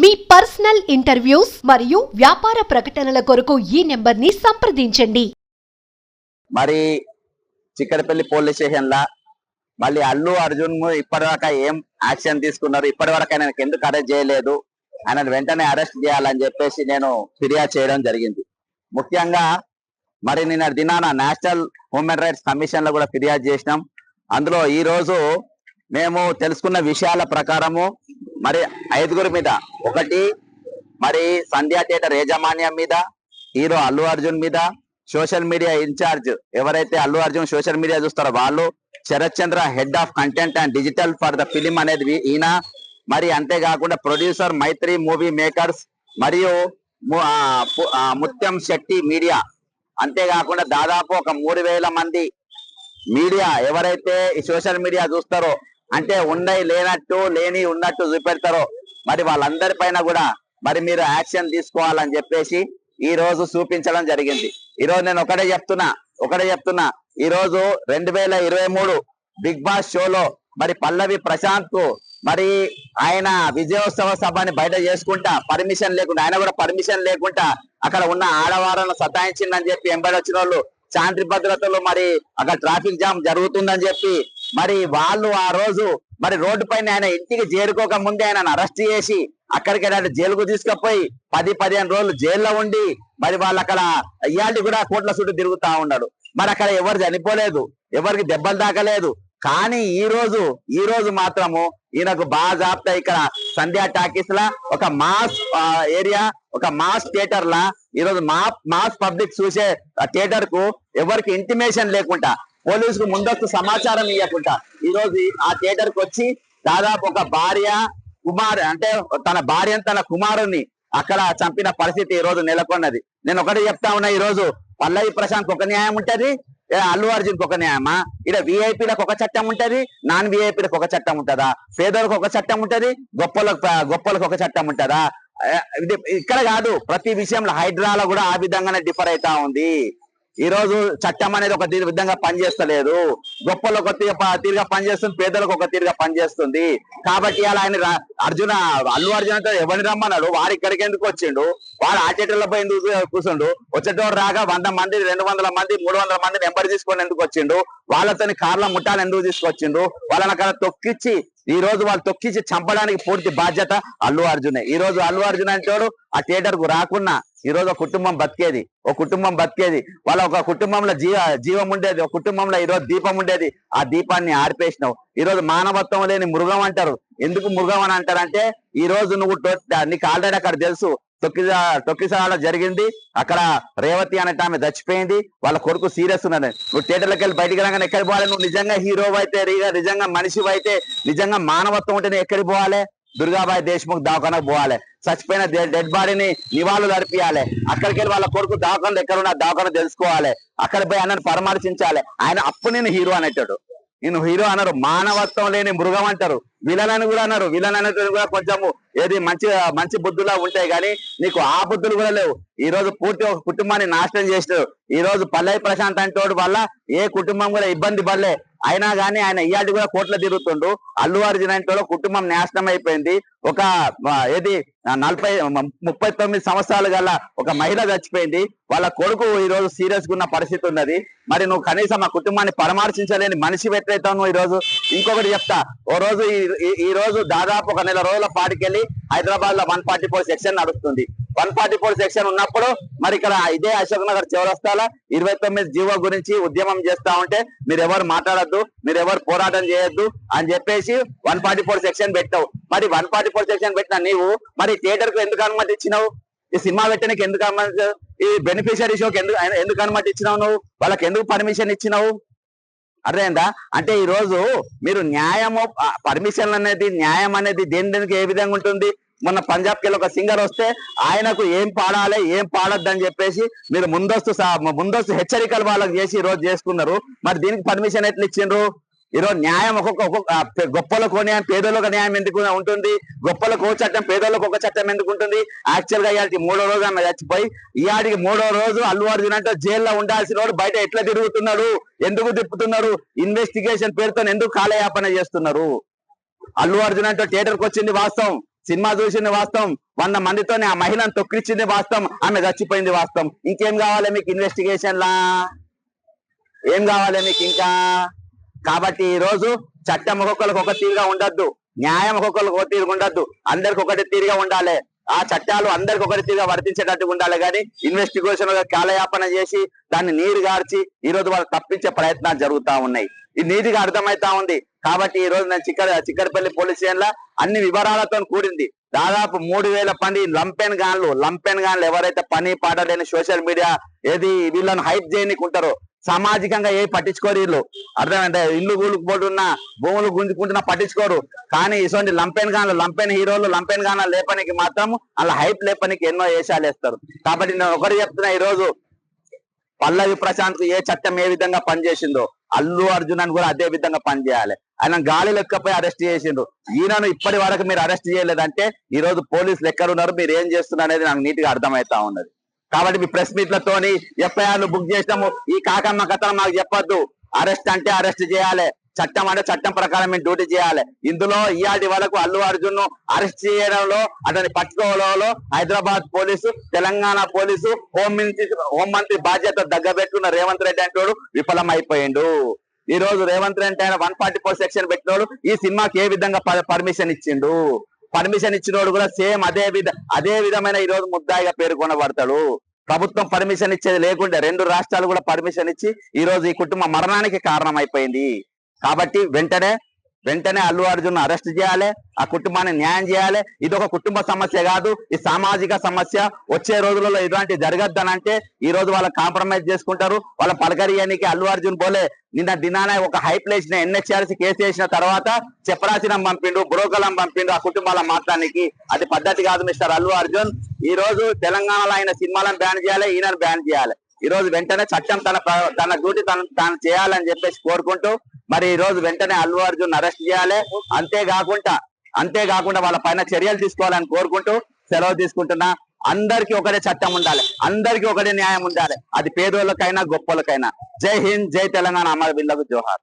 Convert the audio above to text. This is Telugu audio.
మీ పర్సనల్ ఇంటర్వ్యూస్ మరియు వ్యాపార ప్రకటనల కొరకు ఈ నెంబర్ని సంప్రదించండి. మరి చిక్కడపల్లి పోలీస్ స్టేషన్ లా మళ్ళీ అల్లు అర్జున్ ఇప్పటిదాకా ఏం యాక్షన్ తీసుకున్నారు? ఇప్పటివరకు ఆయన ఎందుకు అరెస్ట్ చేయలేదు? ఆయన వెంటనే అరెస్ట్ చేయాలని చెప్పేసి నేను ఫిర్యాదు చేయడం జరిగింది. ముఖ్యంగా మరి నిన్న దినాన నేషనల్ హ్యూమన్ రైట్స్ కమిషన్లో కూడా ఫిర్యాదు చేసినాం. అందులో ఈ రోజు మేము తెలుసుకున్న విషయాల ప్రకారము మరి ఐదుగురు మీద. ఒకటి మరి సంధ్యా థియేటర్ యాజమాన్యం మీద హీరో అల్లు అర్జున్ మీద సోషల్ మీడియా ఇన్ఛార్జ్ ఎవరైతే అల్లు అర్జున్ సోషల్ మీడియా చూస్తారో వాళ్ళు Sarath Chandra head of content and digital for the film అనేది ఈయన. మరి అంతేకాకుండా ప్రొడ్యూసర్ మైత్రి మూవీ మేకర్స్ మరియు ముత్యం శెట్టి మీడియా. అంతేకాకుండా దాదాపు ఒక మూడు వేల మంది మీడియా ఎవరైతే ఈ సోషల్ మీడియా చూస్తారో అంటే ఉన్నాయి లేనట్టు లేని ఉన్నట్టు చూపెడతారో. మరి వాళ్ళందరి పైన కూడా మరి మీరు యాక్షన్ తీసుకోవాలని చెప్పేసి ఈ రోజు చూపించడం జరిగింది. ఈ రోజు నేను ఒకటే చెప్తున్నా ఒకటే చెప్తున్నా. ఈ రోజు రెండు వేల ఇరవై మూడు బిగ్ బాస్ షోలో మరి పల్లవి ప్రశాంత్కు మరి ఆయన విజయోత్సవ సభని బయట చేసుకుంటా పర్మిషన్ లేకుండా ఆయన కూడా పర్మిషన్ లేకుండా అక్కడ ఉన్న ఆడవాళ్ళను సతాయించిందని చెప్పి ఎంబడి వచ్చిన వాళ్ళు శాంతి భద్రతలు మరి అక్కడ ట్రాఫిక్ జామ్ జరుగుతుందని చెప్పి మరి వాళ్ళు ఆ రోజు మరి రోడ్డు పైన ఆయన ఇంటికి చేరుకోక ముందే ఆయన అరెస్ట్ చేసి అక్కడికి వెళ్ళి జైలుకు తీసుకుపోయి పది పదిహేను రోజులు జైల్లో ఉండి మరి వాళ్ళు అక్కడ ఇయాల్టి కూడా కోట్ల చుట్టూ తిరుగుతా ఉన్నాడు. మరి అక్కడ ఎవరు చనిపోలేదు ఎవరికి దెబ్బలు తాకలేదు. కానీ ఈ రోజు ఈ రోజు మాత్రము ఈయనకు బాగా బాజాప్తా ఇక్కడ సంధ్యా టాకీస్ లా ఒక మాస్ ఏరియా ఒక మాస్ థియేటర్ లా ఈ రోజు మా మాస్ పబ్లిక్ చూసే థియేటర్కు ఎవరికి ఇంటిమేషన్ లేకుండా పోలీసుకు ముందస్తు సమాచారం ఇవ్వకుండా ఈ రోజు ఆ థియేటర్కు వచ్చి దాదాపు ఒక భార్య కుమార్ అంటే తన భార్య తన కుమారుని అక్కడ చంపిన పరిస్థితి ఈ రోజు నెలకొన్నది. నేను ఒకటి చెప్తా ఉన్నా ఈ రోజు పల్లవి ప్రశాంత్ ఒక న్యాయం ఉంటది అల్లు అర్జున్ ఒక న్యాయమా? ఇక్కడ విఐపీలకు ఒక చట్టం ఉంటది నాన్ విఐపీలకు ఒక చట్టం ఉంటదా? పేదలకు ఒక చట్టం ఉంటది గొప్పలకు గొప్పలకు ఒక చట్టం ఉంటదా? ఇక్కడ కాదు ప్రతి విషయంలో హైడ్రాలో కూడా ఆ విధంగానే డిఫర్ అవుతా ఉంది. ఈ రోజు చట్టం అనేది ఒక విధంగా పనిచేస్తలేదు. గొప్పలు ఒక తీరుగా పనిచేస్తుంది పేదలకు ఒక తీరుగా పనిచేస్తుంది. కాబట్టి అలా ఆయన అర్జున అల్లు అర్జున్ ఎవరిని రమ్మన్నాడు? వాడు ఇక్కడికి ఎందుకు వచ్చిండు? వాడు ఆ పోయి ఎందుకు కూర్చుండు? వచ్చేటోడు రాగా వంద మంది రెండు వందల మంది మూడు వందల మంది నెంబర్ తీసుకొని ఎందుకు వచ్చిండు? వాళ్ళతోని కార్ల ముఠాలు ఎందుకు తీసుకొచ్చిండు? వాళ్ళని అక్కడ తొక్కిచ్చి ఈ రోజు వాళ్ళు తొక్కిచ్చి చంపడానికి పూర్తి బాధ్యత అల్లు అర్జునే. ఈ రోజు అల్లు అర్జున్ అంటాడు ఆ థియేటర్కు రాకున్నా ఈ రోజు ఒక కుటుంబం బతికేది ఒక కుటుంబం బతికేది. వాళ్ళ ఒక కుటుంబంలో జీవ జీవం ఉండేది ఒక కుటుంబంలో ఈ రోజు దీపం ఉండేది. ఆ దీపాన్ని ఆర్పేసినావు. ఈ రోజు మానవత్వం లేని మృగం అంటారు. ఎందుకు మృగం అని అంటారంటే ఈ రోజు నువ్వు నీకు ఆల్రెడీ అక్కడ తెలుసు. తొక్కిసా తొక్కిసాల జరిగింది. అక్కడ రేవతి అనే ఆమె చచ్చిపోయింది. వాళ్ళ కొడుకు సీరియస్ ఉన్నది నువ్వు థియేటర్లకు వెళ్ళి బయటికి రాగానే ఎక్కడికి పోవాలి? నువ్వు నిజంగా హీరో అయితే నిజంగా మనిషి అయితే నిజంగా మానవత్వం ఉంటేనే ఎక్కడికి పోవాలి? దుర్గాబాయ్ దేశ్ముఖ్ దవాఖానకు పోవాలి. చచ్చిపోయిన డెడ్ బాడీని నివాళులు అర్పియాలి అక్కడికి వెళ్ళి వాళ్ళ కొడుకు దవాఖానలు ఎక్కడ ఉన్నా దవాఖాన తెలుసుకోవాలి. అక్కడ పోయి ఆయనను పరామర్శించాలి. ఆయన అప్పుడు నేను హీరో అనేటాడు. నేను హీరో అన్నారు మానవత్వం లేని మృగం అంటారు. విలన్ అని కూడా అన్నారు. విలన్ అనేది కూడా కొంచెము ఏది మంచి మంచి బుద్ధులా ఉంటాయి కానీ నీకు ఆ బుద్ధులు కూడా లేవు. ఈ రోజు పూర్తి ఒక కుటుంబాన్ని నాశనం చేసినారు ఈ రోజు పల్లవి ప్రశాంత్ అంటోడు వల్ల ఏ కుటుంబం కూడా ఇబ్బంది పడలే. అయినా కానీ ఆయన ఇయాటి కూడా కోట్ల తిరుగుతుండు. అల్లు అర్జున్ అంటే కుటుంబం నాశనం అయిపోయింది. ఒక ఏది నలభై ముప్పై తొమ్మిది సంవత్సరాలు గల ఒక మహిళ చచ్చిపోయింది. వాళ్ళ కొడుకు ఈ రోజు సీరియస్ ఉన్న పరిస్థితి ఉన్నది. మరి నువ్వు కనీసం ఆ కుటుంబాన్ని పరామర్శించలేని మనిషి ఎట్లయితావు నువ్వు ఈ రోజు? ఇంకొకటి చెప్తా. ఓ రోజు ఈ- ఈ- రోజు దాదాపు ఒక నెల రోజుల పాటికెళ్ళి హైదరాబాద్లో వన్ ఫార్టీ ఫోర్ సెక్షన్ నడుస్తుంది. వన్ ఫార్టీ ఫోర్ సెక్షన్ ఉన్నప్పుడు మరి ఇక్కడ ఇదే అశోక్ నగర్ చివరస్తాల ఇరవై తొమ్మిది జీవో గురించి ఉద్యమం చేస్తా ఉంటే మీరు ఎవరు మాట్లాడద్దు మీరు ఎవరు పోరాటం చేయొద్దు అని చెప్పేసి వన్ ఫార్టీ ఫోర్ సెక్షన్ పెట్టావు. మరి వన్ ఫార్టీ ఫోర్ సెక్షన్ పెట్టిన నీవు మరి థియేటర్కు ఎందుకు అనుమతి ఇచ్చినావు? ఈ సినిమా పెట్టడానికి ఎందుకు అనుమతి ఈ బెనిఫిషియరీ షోకి ఎందుకు ఎందుకు అనుమతి ఇచ్చినావు నువ్వు? వాళ్ళకి ఎందుకు పర్మిషన్ ఇచ్చినావు? అర్థమైందా? అంటే ఈ రోజు మీరు న్యాయము పర్మిషన్ అనేది న్యాయం అనేది దేని దేనికి ఏ విధంగా ఉంటుంది? మొన్న పంజాబ్కి ఒక సింగర్ వస్తే ఆయనకు ఏం పాడాలి ఏం పాడొద్దు అని చెప్పేసి మీరు ముందస్తు ముందస్తు హెచ్చరికలు వాళ్ళకి చేసి ఈ రోజు చేసుకున్నారు. మరి దీనికి పర్మిషన్ ఎట్లా ఇచ్చిండ్రు? ఈరోజు న్యాయం ఒక్కొక్క ఒక్కొక్క గొప్పలకు న్యాయం పేదలకు న్యాయం ఎందుకు ఉంటుంది? గొప్పలకు చట్టం పేదలకు ఒక చట్టం ఎందుకు ఉంటుంది? యాక్చువల్గా ఇవాళకి మూడో రోజు ఆమె చచ్చిపోయి ఇవాడికి మూడో రోజు అల్లు అర్జున్ అంటే జైల్లో ఉండాల్సిన వాడు బయట ఎట్లా తిరుగుతున్నాడు? ఎందుకు తిప్పుతున్నారు ఇన్వెస్టిగేషన్ పేరుతో ఎందుకు కాలయాపన చేస్తున్నారు? అల్లు అర్జున్ అంటే థియేటర్కి వచ్చింది వాస్తవం సినిమా చూసింది వాస్తవం వంద మందితోనే ఆ మహిళను తొక్కిచ్చింది వాస్తవం ఆమె చచ్చిపోయింది వాస్తవం. ఇంకేం కావాలి మీకు ఇన్వెస్టిగేషన్లా? ఏం కావాలి మీకు ఇంకా? కాబట్టి ఈ రోజు చట్టం ఒక్కొక్కరికి ఒక తీరుగా ఉండద్దు. న్యాయం ఒక్కొక్కరికి ఒక తీరుగా ఉండద్దు. అందరికి ఒకటి తీరుగా ఉండాలి. ఆ చట్టాలు అందరికి ఒకటి తీరుగా వర్తించేటట్టుగా ఉండాలి కానీ ఇన్వెస్టిగేషన్ కాలయాపన చేసి దాన్ని నీరు గార్చి ఈ రోజు వాళ్ళు తప్పించే ప్రయత్నాలు జరుగుతా ఉన్నాయి. ఇది నీతిగా అర్థమైతా ఉంది. కాబట్టి ఈ రోజు నేను చిక్కర చిక్కడపల్లి పోలీస్ స్టేషన్లో అన్ని వివరాలతో కూడింది. దాదాపు మూడు వేల మంది లంపెన్ గాన్లు లంపెన్ గాన్లు ఎవరైతే పని పాట లేని సోషల్ మీడియా ఏది వీళ్ళని హైప్ చేయనికుంటారో సామాజికంగా ఏ పట్టించుకోరు వీళ్ళు. అర్థమైందా? ఇల్లు కూలుకుపోతున్నా భూములు గుంజుకుంటున్నా పట్టించుకోరు. కానీ ఇటువంటి లంపెన్ గాన్లు లంపెన్ హీరోలు లంపెన్ గాన లేపనికి మాత్రం అలా హైప్ లేపనికి ఎన్నో వేషాలు వేస్తారు. కాబట్టి నేను ఒకరు చెప్తున్నా ఈ రోజు పల్లవి ప్రశాంత్ ఏ చట్టం ఏ విధంగా పనిచేసిందో అల్లు అర్జున్ అని కూడా అదే విధంగా పనిచేయాలి. ఆయన గాలి లెక్కపై అరెస్ట్ చేసిండ్రు ఈయనను ఇప్పటి వరకు మీరు అరెస్ట్ చేయలేదంటే ఈ రోజు పోలీసులు ఎక్కడున్నారు మీరు ఏం చేస్తున్నారు అనేది నాకు నీట్గా అర్థమైతా ఉన్నది. కాబట్టి మీ ప్రెస్ మీట్లతోని ఎఫ్ఐఆర్లు బుక్ చేసినాము. ఈ కాకమ్మ కథలు మాకు చెప్పొద్దు. అరెస్ట్ అంటే అరెస్ట్ చేయాలి. చట్టం అంటే చట్టం ప్రకారం మేము డ్యూటీ చేయాలి. ఇందులో ఇయాటి వరకు అల్లు అర్జున్ అరెస్ట్ చేయడంలో అతని పట్టుకోవడంలో Hyderabad police Telangana police home హోంమంత్రి హోం మంత్రి బాధ్యత దగ్గబెట్టుకున్న రేవంత్ రెడ్డి అంటోడు విఫలం అయిపోయిండు ఈ రోజు రేవంత్ రెడ్డి ఆయన వన్ ఫార్టీ ఫోర్ సెక్షన్ పెట్టినోడు ఈ సినిమాకి ఏ విధంగా పర్మిషన్ ఇచ్చిండు? పర్మిషన్ ఇచ్చినోడు కూడా సేమ్ అదే విధ అదే విధమైన ఈ రోజు ముద్దాయిగా పేర్కొనబడతాడు ప్రభుత్వం పర్మిషన్ ఇచ్చేది లేకుంటే రెండు రాష్ట్రాలు కూడా పర్మిషన్ ఇచ్చి ఈ రోజు ఈ కుటుంబ మరణానికి కారణం అయిపోయింది కాబట్టి వెంటనే వెంటనే అల్లు అర్జున్ అరెస్ట్ చేయాలి ఆ కుటుంబాన్ని న్యాయం చేయాలి. ఇది ఒక కుటుంబ సమస్య కాదు ఈ సామాజిక సమస్య. వచ్చే రోజులలో ఇలాంటి జరగద్దనంటే ఈ రోజు వాళ్ళ కాంప్రమైజ్ చేసుకుంటారు. వాళ్ళ పలకరియానికి అల్లు అర్జున్ పోలే నిన్న దినానే ఒక హైప్ లేచిన ఎన్హెచ్ఆర్సీ కేసు వేసిన తర్వాత చెప్పరాసినం పంపిండు బ్రోకలం పంపిండు ఆ కుటుంబాల మాట్లాడానికి. అది పద్ధతి కాదు మిస్టర్ అల్లు అర్జున్. ఈ రోజు తెలంగాణలో ఆయన సినిమాలను బ్యాన్ చేయాలి ఈయనను బ్యాన్ చేయాలి. ఈ రోజు వెంటనే చట్టం తన తన డ్యూటీ తను తాను చేయాలని చెప్పేసి కోరుకుంటూ మరి ఈ రోజు వెంటనే అల్లు అర్జున్ అరెస్ట్ చేయాలి. అంతేకాకుండా అంతేకాకుండా వాళ్ళ పైన చర్యలు తీసుకోవాలని కోరుకుంటూ సెలవు తీసుకుంటున్నా. అందరికీ ఒకటే చట్టం ఉండాలి. అందరికీ ఒకటే న్యాయం ఉండాలి. అది పేదోళ్ళకైనా గొప్పలకైనా జై హింద్ జై తెలంగాణ. అమర బిల్లకు జోహార్.